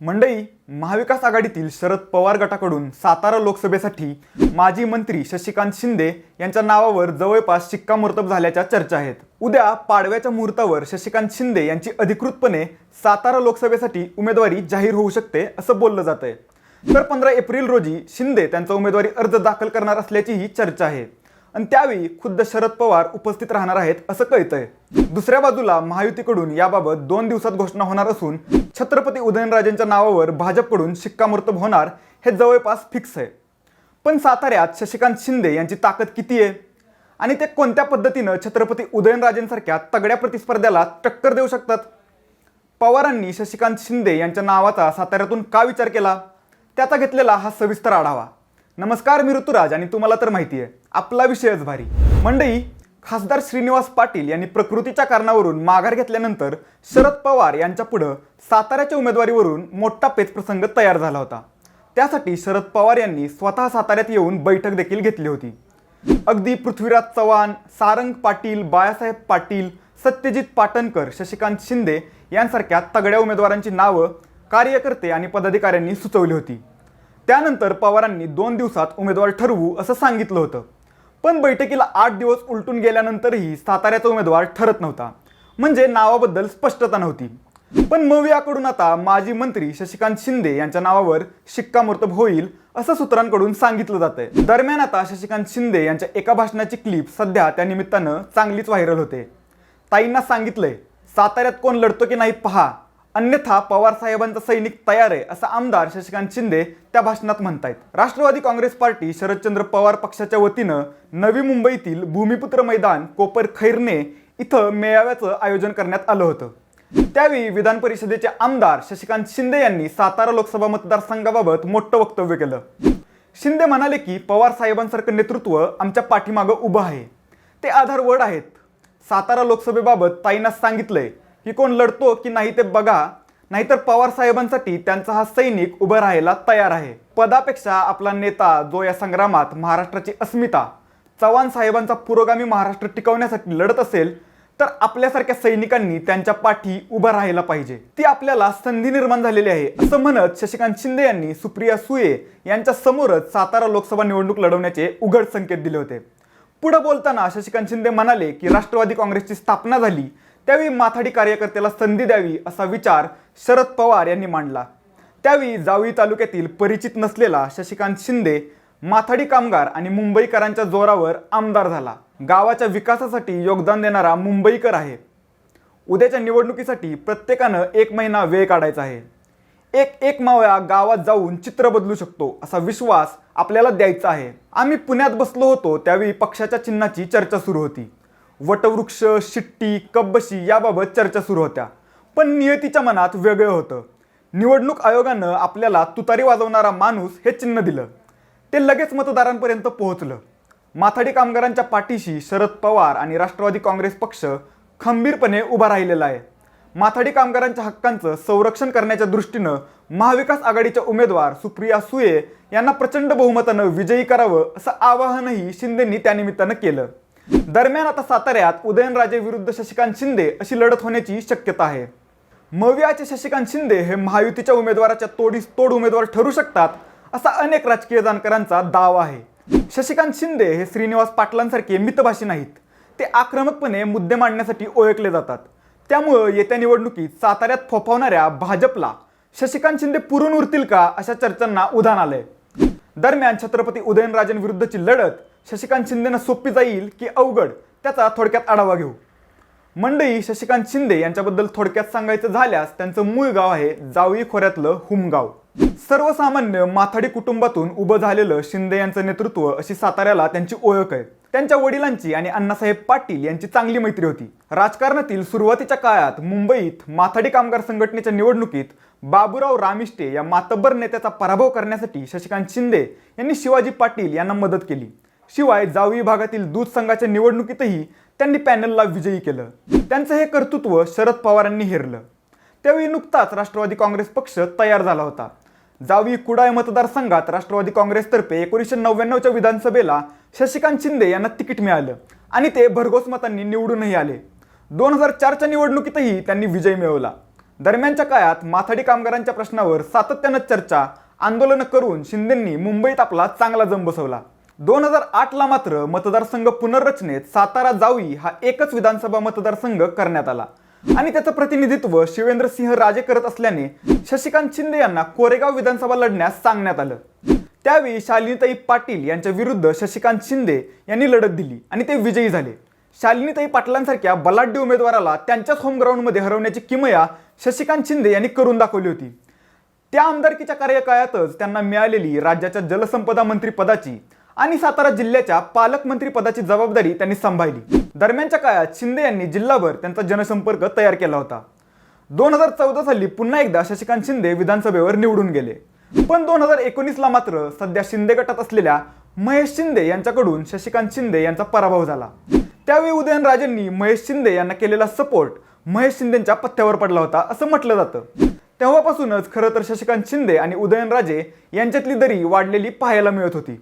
मंडई महाविकास आघाडीतील शरद पवार गटाकडून सातारा लोकसभेसाठी माजी मंत्री शशिकांत शिंदे यांच्या नावावर जवळपास शिक्कामोर्तब झाल्याच्या चर्चा आहेत. उद्या पाडव्याच्या मुहूर्तावर शशिकांत शिंदे यांची अधिकृतपणे सातारा लोकसभेसाठी उमेदवारी जाहीर होऊ शकते असं बोललं जात आहे तर पंधरा एप्रिल रोजी शिंदे त्यांचा उमेदवारी अर्ज दाखल करणार असल्याचीही चर्चा आहे. आणि त्यावेळी खुद्द शरद पवार उपस्थित राहणार आहेत असं कळतंय. दुसऱ्या बाजूला महायुतीकडून याबाबत दोन दिवसात घोषणा होणार असून छत्रपती उदयनराजेंच्या नावावर भाजपकडून शिक्कामोर्तब होणार हे जवळपास फिक्स आहे. पण साताऱ्यात शशिकांत शिंदे यांची ताकद किती आहे? आणि ते कोणत्या पद्धतीनं छत्रपती उदयनराजेंसारख्या तगड्या प्रतिस्पर्ध्याला टक्कर देऊ शकतात? पवारांनी शशिकांत शिंदे यांच्या नावाचा साताऱ्यातून का विचार केला? त्याचा घेतलेला हा सविस्तर आढावा. नमस्कार मी ऋतुराज आणि तुम्हाला तर माहिती आहे आपला विषयच भारी. मंडई खासदार श्रीनिवास पाटील यांनी प्रकृतीच्या कारणावरून माघार घेतल्यानंतर शरद पवार यांच्या पुढं साताऱ्याच्या उमेदवारीवरून मोठा पेचप्रसंग तयार झाला होता. त्यासाठी शरद पवार यांनी स्वतः साताऱ्यात येऊन बैठक देखील घेतली होती. अगदी पृथ्वीराज चव्हाण सारंग पाटील बाळासाहेब पाटील सत्यजित पाटणकर शशिकांत शिंदे यांसारख्या तगड्या उमेदवारांची नावं कार्यकर्ते आणि पदाधिकाऱ्यांनी सुचवली होती. त्यानंतर पवारांनी दोन दिवसात उमेदवार ठरवू असं सांगितलं होतं. पण बैठकीला आठ दिवस उलटून गेल्यानंतरही साताऱ्याचा उमेदवार ठरत नव्हता. म्हणजे नावाबद्दल स्पष्टता नव्हती. पण मवियाकडून आता माजी मंत्री शशिकांत शिंदे यांच्या नावावर शिक्कामोर्तब होईल असं सूत्रांकडून सांगितलं जात आहे दरम्यान आता शशिकांत शिंदे यांच्या एका भाषणाची क्लिप सध्या त्या निमित्तानं चांगलीच व्हायरल होते. ताईंना सांगितलंय साताऱ्यात कोण लढतो की नाही पहा. अन्यथा पवार साहेबांचा सैनिक तयार आहे असं आमदार शशिकांत शिंदे त्या भाषणात म्हणतायत. राष्ट्रवादी काँग्रेस पार्टी शरदचंद्र पवार पक्षाच्या वतीनं नवी मुंबईतील भूमिपुत्र मैदान कोपर खैरने इथं मेळाव्याचं आयोजन करण्यात आलं होतं. त्यावेळी विधान परिषदेचे आमदार शशिकांत शिंदे यांनी सातारा लोकसभा मतदारसंघाबाबत मोठं वक्तव्य केलं. शिंदे म्हणाले की पवार साहेबांसारखं नेतृत्व आमच्या पाठीमागं उभं आहे. ते आधारवड आहेत. सातारा लोकसभेबाबत ताईंना सांगितलंय की कोण लढतो की नाही ते बघा. नाहीतर पवार साहेबांसाठी त्यांचा हा सैनिक उभं राहायला तयार आहे. पदापेक्षा आपला नेता जो या संग्रामात महाराष्ट्राची अस्मिता चव्हाण साहेबांचा पुरोगामी महाराष्ट्र टिकवण्यासाठी लढत असेल तर आपल्यासारख्या सैनिकांनी त्यांच्या पाठी उभं राहायला पाहिजे. ती आपल्याला संधी निर्माण झालेली आहे असं म्हणत शशिकांत शिंदे यांनी सुप्रिया सुये यांच्या समोरच सातारा लोकसभा निवडणूक लढवण्याचे उघड संकेत दिले होते. पुढे बोलताना शशिकांत शिंदे म्हणाले की राष्ट्रवादी काँग्रेसची स्थापना झाली त्यावेळी माथाडी कार्यकर्त्याला संधी द्यावी असा विचार शरद पवार यांनी मांडला. त्यावेळी जावळी तालुक्यातील परिचित नसलेला शशिकांत शिंदे माथाडी कामगार आणि मुंबईकरांच्या जोरावर आमदार झाला. गावाच्या विकासासाठी योगदान देणारा मुंबईकर आहे. उद्याच्या निवडणुकीसाठी प्रत्येकानं एक महिना वेळ काढायचा आहे. एक एक मावळा गावात जाऊन चित्र बदलू शकतो असा विश्वास आपल्याला द्यायचा आहे. आम्ही पुण्यात बसलो होतो त्यावेळी पक्षाच्या चिन्हाची चर्चा सुरू होती. वटवृक्ष शिट्टी कब्बशी याबाबत चर्चा सुरू होत्या. पण नियतीच्या मनात वेगळं होतं. निवडणूक आयोगानं आपल्याला तुतारी वाजवणारा माणूस हे चिन्ह दिलं. ते लगेच मतदारांपर्यंत पोहोचलं. माथाडी कामगारांच्या पाठीशी शरद पवार आणि राष्ट्रवादी काँग्रेस पक्ष खंबीरपणे उभा राहिलेला आहे. माथाडी कामगारांच्या हक्कांचं संरक्षण करण्याच्या दृष्टीनं महाविकास आघाडीच्या उमेदवार सुप्रिया सुये यांना प्रचंड बहुमतानं विजयी करावं असं आवाहनही शिंदेंनी त्यानिमित्तानं केलं. दरम्यान आता साताऱ्यात उदयनराजे विरुद्ध शशिकांत शिंदे अशी लढत होण्याची शक्यता आहे. मवियाचे शशिकांत शिंदे हे महायुतीच्या उमेदवाराच्या तोडीस तोड उमेदवार ठरू शकतात असा अनेक राजकीय जाणकारांचा दावा आहे. शशिकांत शिंदे हे श्रीनिवास पाटलांसारखे मितभाषी नाहीत. ते आक्रमकपणे मुद्दे मांडण्यासाठी ओळखले जातात. त्यामुळं येत्या निवडणुकीत साताऱ्यात फोफावणाऱ्या भाजपला शशिकांत शिंदे पुरून उरतील का अशा चर्चांना उधाण आलंय. दरम्यान छत्रपती उदयनराजेंविरुद्धची लढत शशिकांत शिंदेनं सोपी जाईल की अवघड? त्याचा थोडक्यात आढावा घेऊ. मंडई शशिकांत शिंदे यांच्याबद्दल थोडक्यात सांगायचं झाल्यास त्यांचं मूळ गाव आहे जावळी खोऱ्यातलं हुमगाव. सर्वसामान्य माथाडी कुटुंबातून उभं झालेलं शिंदे यांचं नेतृत्व अशी साताऱ्याला त्यांची ओळख आहे. त्यांच्या वडिलांची आणि अण्णासाहेब पाटील यांची चांगली मैत्री होती. राजकारणातील सुरुवातीच्या काळात मुंबईत माथाडी कामगार संघटनेच्या निवडणुकीत बाबूराव रामिष्टे या मातब्बर नेत्याचा पराभव करण्यासाठी शशिकांत शिंदे यांनी शिवाजी पाटील यांना मदत केली. शिवाय जावळी भागातील दूध संघाच्या निवडणुकीतही त्यांनी पॅनलला विजयी केलं. त्यांचं हे कर्तृत्व शरद पवारांनी हेरलं. त्यावेळी नुकताच राष्ट्रवादी काँग्रेस पक्ष तयार झाला होता. जावी कुडाळ मतदारसंघात राष्ट्रवादी काँग्रेसतर्फे एकोणीसशे नव्याण्णवच्या विधानसभेला शशिकांत शिंदे यांना तिकीट मिळालं आणि ते भरघोस मतांनी निवडूनही आले. दोन हजार चारच्या निवडणुकीतही त्यांनी विजय मिळवला. दरम्यानच्या काळात माथाडी कामगारांच्या प्रश्नावर सातत्यानं चर्चा आंदोलनं करून शिंदेंनी मुंबईत आपला चांगला जम बसवला. दोन हजार आठला मात्र मतदारसंघ पुनर्रचनेत सातारा जावई हा एकच विधानसभा मतदारसंघ करण्यात आला. आणि त्याचं प्रतिनिधित्व शिवेंद्रसिंह राजे करत असल्याने शशिकांत शिंदे यांना कोरेगाव विधानसभा लढण्यास सांगण्यात आलं. त्यावेळी शालिनीताई पाटील यांच्या विरुद्ध शशिकांत शिंदे यांनी लढत दिली आणि ते विजयी झाले. शालिनीताई पाटलांसारख्या बलाढ्य उमेदवाराला त्यांच्याच होमग्राऊंडमध्ये हरवण्याची किमया शशिकांत शिंदे यांनी करून दाखवली होती. त्या आमदारकीच्या कार्यकाळातच त्यांना मिळालेली राज्याच्या जलसंपदा मंत्री पदाची आणि सातारा जिल्ह्याच्या पालकमंत्री पदाची जबाबदारी त्यांनी सांभाळली. दरम्यानच्या काळात शिंदे यांनी जिल्हाभर त्यांचा जनसंपर्क तयार केला होता. दोन हजार चौदा साली पुन्हा एकदा शशिकांत शिंदे विधानसभेवर निवडून गेले. पण दोन हजार एकोणीसला मात्र सध्या शिंदे गटात असलेल्या महेश शिंदे यांच्याकडून शशिकांत शिंदे यांचा पराभव झाला. त्यावेळी उदयनराजेंनी महेश शिंदे यांना केलेला सपोर्ट महेश शिंदेच्या पथ्यावर पडला होता असं म्हटलं जातं. तेव्हापासूनच खरं तर शशिकांत शिंदे आणि उदयनराजे यांच्यातली दरी वाढलेली पाहायला मिळत होती.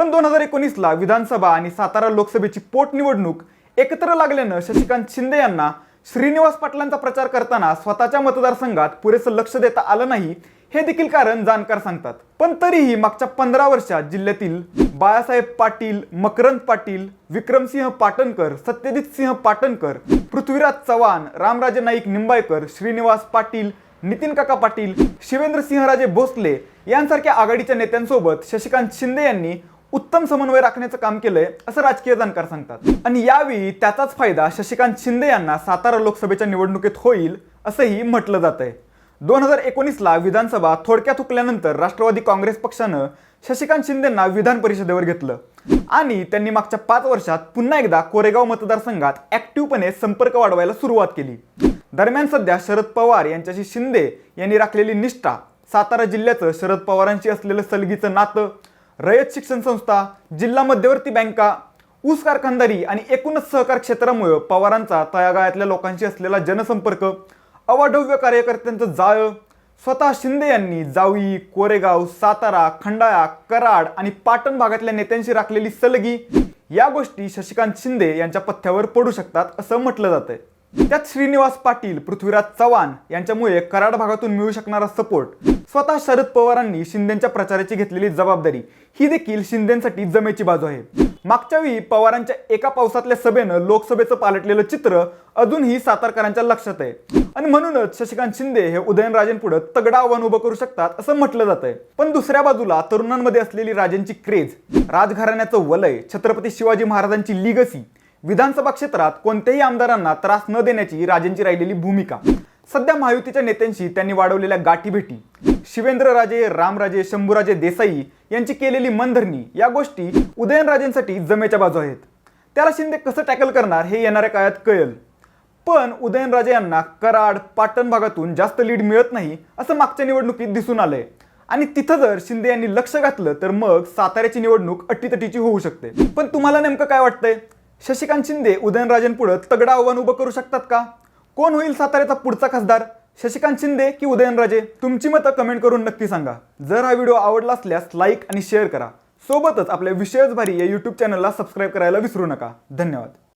पण दोन हजार एकोणीसला विधानसभा आणि सातारा लोकसभेची पोटनिवडणूक एकत्र लागल्यानं शशिकांत शिंदे यांना श्रीनिवास पाटलांचा प्रचार करताना स्वतःच्या मतदारसंघात पुरेसं लक्ष देता आलं नाही हे देखील कारण जाणकार सांगतात. पण तरीही मागच्या पंधरा वर्षात जिल्ह्यातील बाळासाहेब पाटील मकरंद पाटील विक्रमसिंह पाटणकर सत्यजित सिंह पाटणकर पृथ्वीराज चव्हाण रामराजे नाईक निंबाळकर श्रीनिवास पाटील नितीन काका पाटील शिवेंद्र सिंहराजे भोसले यांसारख्या आघाडीच्या नेत्यांसोबत शशिकांत शिंदे यांनी उत्तम समन्वय राखण्याचं काम केलंय असं राजकीय जाणकार सांगतात. आणि यावेळी त्याचाच फायदा शशिकांत शिंदे यांना सातारा लोकसभेच्या निवडणुकीत होईल असंही म्हटलं जात आहे दोन हजार एकोणीसला विधानसभा थोडक्यात हुकल्यानंतर राष्ट्रवादी काँग्रेस पक्षानं शशिकांत शिंदेंना विधान परिषदेवर घेतलं. आणि त्यांनी मागच्या पाच वर्षात पुन्हा एकदा कोरेगाव मतदारसंघात ऍक्टिव्हपणे संपर्क वाढवायला सुरुवात केली. दरम्यान सध्या शरद पवार यांच्याशी शिंदे यांनी राखलेली निष्ठा सातारा जिल्ह्याचं शरद पवारांशी असलेलं सलगीचं नातं रयत शिक्षण संस्था जिल्हा मध्यवर्ती बँका ऊस कारखानदारी आणि एकूणच सहकार क्षेत्रामुळे पवारांचा तळागाळातल्या लोकांशी असलेला जनसंपर्क अवाढव्य कार्यकर्त्यांचं जाळं स्वतः शिंदे यांनी जावई कोरेगाव सातारा खंडाळा कराड आणि पाटण भागातल्या नेत्यांशी राखलेली सलगी या गोष्टी शशिकांत शिंदे यांच्या पथ्यावर पडू शकतात असं म्हटलं जातंय. त्यात श्रीनिवास पाटील पृथ्वीराज चव्हाण यांच्यामुळे कराड भागातून मिळू शकणारा सपोर्ट स्वतः शरद पवारांनी शिंदेच्या प्रचाराची घेतलेली जबाबदारी ही देखील शिंदेसाठी जमेची बाजू आहे. मागच्या वेळी पवारांच्या एका पावसातल्या सभेनं लोकसभेचं पालटलेलं चित्र अजूनही सातारकरांच्या लक्षात आहे. आणि म्हणूनच शशिकांत शिंदे हे उदयनराजेंपुढे तगडा आव्हान उभं करू शकतात असं म्हटलं जात आहे. पण दुसऱ्या बाजूला तरुणांमध्ये असलेली राजेंची क्रेज राजघराण्याचं वलय छत्रपती शिवाजी महाराजांची लिगसी विधानसभा क्षेत्रात कोणत्याही आमदारांना त्रास न देण्याची राजेंची राहिलेली भूमिका. सध्या महायुतीच्या नेत्यांशी त्यांनी वाढवलेल्या गाठीभेटी. शिवेंद्रराजे रामराजे शंभूराजे देसाई यांची केलेली मनधरणी या गोष्टी उदयनराजेंसाठी जमेच्या बाजू आहेत. त्याला शिंदे कसं टॅकल करणार हे येणाऱ्या काळात कळेल. पण उदयनराजे यांना कराड पाटण भागातून जास्त लीड मिळत नाही असं मागच्या निवडणुकीत दिसून आलंय. आणि तिथं जर शिंदे यांनी लक्ष घातलं तर मग साताऱ्याची निवडणूक अटीतटीची होऊ शकते. पण तुम्हाला नेमकं काय वाटतंय? शशिकांत शिंदे उदयनराजेंपुढे तगडा आव्हान उभं करू शकतात का? कोण होईल साताऱ्याचा पुढचा खासदार? शशिकांत शिंदे की उदयनराजे? तुमची मतं कमेंट करून नक्की सांगा. जर हा व्हिडिओ आवडला असल्यास लाईक आणि शेअर करा. सोबतच आपल्या विषयच भारी या यूट्यूब चॅनलला सबस्क्राईब करायला विसरू नका. धन्यवाद.